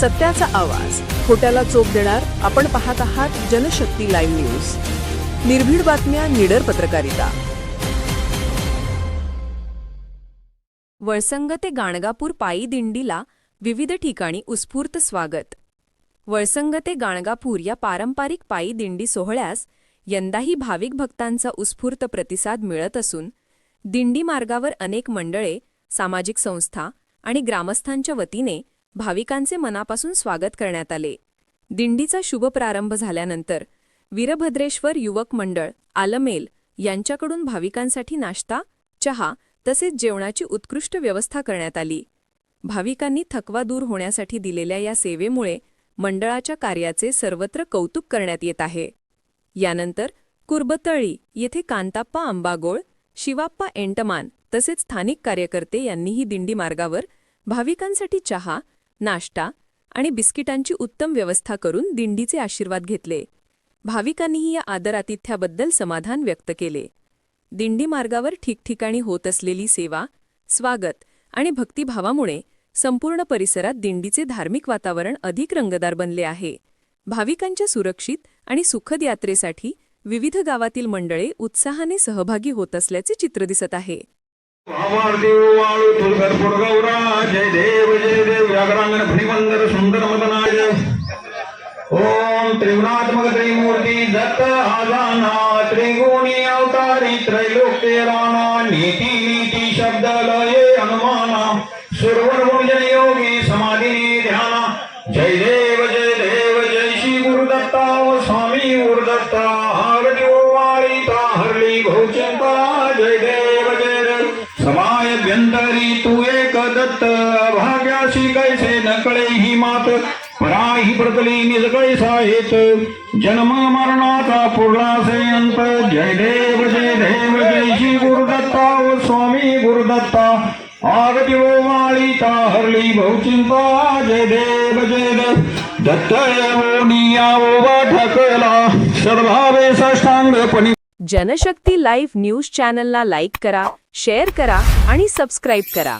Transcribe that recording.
सत्याचा आवाज. खोट्याला चोप देणार आपण पाहत आहात जनशक्ती लाईव्ह न्यूज. निर्भीड बातम्या निडर पत्रकारिता. वळसंग ते गाणगापूर पायी दिंडीला विविध ठिकाणी उत्स्फूर्त स्वागत. वळसंग ते गाणगापूर या पारंपरिक पायी दिंडी सोहळ्यास यंदाही भाविक भक्तांचा उत्स्फूर्त प्रतिसाद मिळत असून दिंडी मार्गावर अनेक मंडळे सामाजिक संस्था आणि ग्रामस्थांच्या वतीने भाविकांचे मनापासून स्वागत करण्यात आले. दिंडीचा शुभ प्रारंभ झाल्यानंतर वीरभद्रेश्वर युवक मंडळ आलमेल यांच्याकडून भाविकांसाठी नाश्ता चहा तसेच जेवणाची उत्कृष्ट व्यवस्था करण्यात आली. भाविकांनी थकवा दूर होण्यासाठी दिलेल्या या सेवेमुळे मंडळाच्या कार्याचे सर्वत्र कौतुक करण्यात येत आहे. यानंतर कुर्बतळी येथे कांताप्पा आंबागोळ शिवाप्पा एंटमान तसेच स्थानिक कार्यकर्ते यांनीही दिंडी मार्गावर भाविकांसाठी चहा नाश्ता आणि बिस्किटांची उत्तम व्यवस्था करून दिंडीचे आशीर्वाद घेतले. भाविकांनीही या आदरातिथ्याबद्दल समाधान व्यक्त केले. दिंडी मार्गावर ठिकठिकाणी होत असलेली सेवा स्वागत आणि भक्तिभावामुळे संपूर्ण परिसरात दिंडीचे धार्मिक वातावरण अधिक रंगदार बनले आहे. भाविकांच्या सुरक्षित आणि सुखद यात्रेसाठी विविध गावातील मंडळे उत्साहाने सहभागी होत असल्याचे चित्र दिसत आहे. ओम त्रिगुणात्मक त्रिमूर्ती दत्त आजाना त्रिगुणी अवतारी त्रैलोक्य राणा नीती नीती शब्द लये हनुमाना सुरवण योगी समाधि ध्याना। जय देव जय देव जय श्री गुरुदत्ता ओ स्वामी गुरुदत्ता आरती वाळीता हरली भौचिंता जय देव जय देव। समाय व्यंतरी तू दत्त भाग्याशी कैसे नकळे ही मात पराही प्रतली निज कैसा जन्म मरणाचा पुरला से अंत जय देव जय देव जय श्री गुरुदत्ता ओ स्वामी गुरुदत्ता आगती ओ माळीता हरली बहुचिंता जय देव जय देव. दत्त ओ निया ओ ठकला सर्वावे सद्भावे साष्टांगपणी जनशक्ती लाईव्ह न्यूज चॅनलला लाईक करा शेअर करा आणि सबस्क्राईब करा.